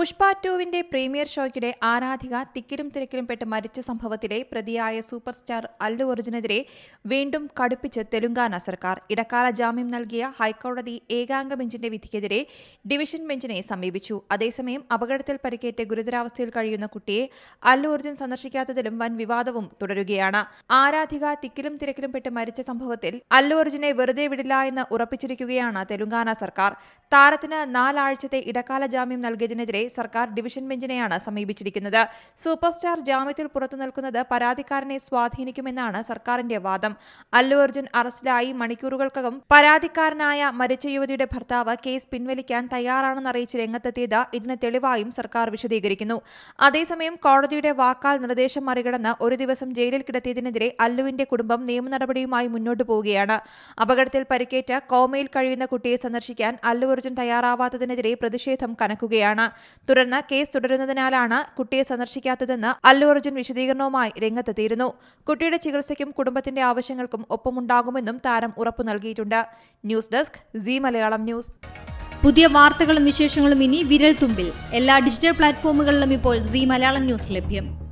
പുഷ്പ ടുവിന്റെ പ്രീമിയർ ഷോയ്ക്കിടെ ആരാധിക തിക്കിലും തിരക്കിലും പെട്ട് മരിച്ച സംഭവത്തിലെ പ്രതിയായ സൂപ്പർ സ്റ്റാർ അല്ലു അർജുനെതിരെ വീണ്ടും കടുപ്പിച്ച് തെലുങ്കാന സർക്കാർ. ഇടക്കാല ജാമ്യം നൽകിയ ഹൈക്കോടതി ഏകാംഗ ബെഞ്ചിന്റെ വിധിക്കെതിരെ ഡിവിഷൻ ബെഞ്ചിനെ സമീപിച്ചു. അതേസമയം അപകടത്തിൽ പരിക്കേറ്റ് ഗുരുതരാവസ്ഥയിൽ കഴിയുന്ന കുട്ടിയെ അല്ലു അർജുൻ സന്ദർശിക്കാത്തതിലും വൻ വിവാദവും തുടരുകയാണ്. ആരാധിക തിക്കിലും തിരക്കിലും പെട്ട് മരിച്ച സംഭവത്തിൽ അല്ലു അർജുനെ വെറുതെ വിടില്ല എന്ന് ഉറപ്പിച്ചിരിക്കുകയാണ് തെലുങ്കാന സർക്കാർ. താരത്തിന് നാലാഴ്ചത്തെ ഇടക്കാല ജാമ്യം നൽകിയതിനെതിരെ സർക്കാർ ഡിവിഷൻ ബെഞ്ചിനെയാണ് സമീപിച്ചിരിക്കുന്നത്. സൂപ്പർ സ്റ്റാർ ജാമ്യത്തിൽ പുറത്തു നിൽക്കുന്നത് പരാതിക്കാരനെ സ്വാധീനിക്കുമെന്നാണ് സർക്കാരിന്റെ വാദം. അല്ലു അർജുൻ അറസ്റ്റിലായി മണിക്കൂറുകൾക്കകം പരാതിക്കാരനായ മരിച്ച യുവതിയുടെ ഭർത്താവ് കേസ് പിൻവലിക്കാൻ തയ്യാറാണെന്ന് അറിയിച്ച് രംഗത്തെത്തിയത് ഇതിന് തെളിവായും സർക്കാർ വിശദീകരിക്കുന്നു. അതേസമയം കോടതിയുടെ വാക്കാൽ നിർദ്ദേശം മറികടന്ന് ഒരു ദിവസം ജയിലിൽ കിടത്തിയതിനെതിരെ അല്ലുവിന്റെ കുടുംബം നിയമ നടപടിയുമായി മുന്നോട്ടു പോവുകയാണ്. അപകടത്തിൽ പരിക്കേറ്റ കോമയിൽ കഴിയുന്ന കുട്ടിയെ സന്ദർശിക്കാൻ അല്ലു അർജുൻ തയ്യാറാവാത്തതിനെതിരെ പ്രതിഷേധം കനക്കുകയാണ്. തുടർന്ന് കേസ് തുടരുന്നതിനാലാണ് കുട്ടിയെ സന്ദർശിക്കാത്തതെന്ന് അല്ലു അർജുൻ വിശദീകരണവുമായി രംഗത്തെത്തിയിരുന്നു. കുട്ടിയുടെ ചികിത്സയ്ക്കും കുടുംബത്തിന്റെ ആവശ്യങ്ങൾക്കും ഒപ്പമുണ്ടാകുമെന്നും താരം ഉറപ്പു നൽകിയിട്ടുണ്ട്. News desk Zee Malayalam news. പുതിയ വാർത്തകളും വിശേഷങ്ങളും ഇനി വിരൽ തുമ്പിൽ. എല്ലാ ഡിജിറ്റൽ പ്ലാറ്റ്ഫോമുകളിലും ഇപ്പോൾ സി മലയാളം ന്യൂസ് ലഭ്യം.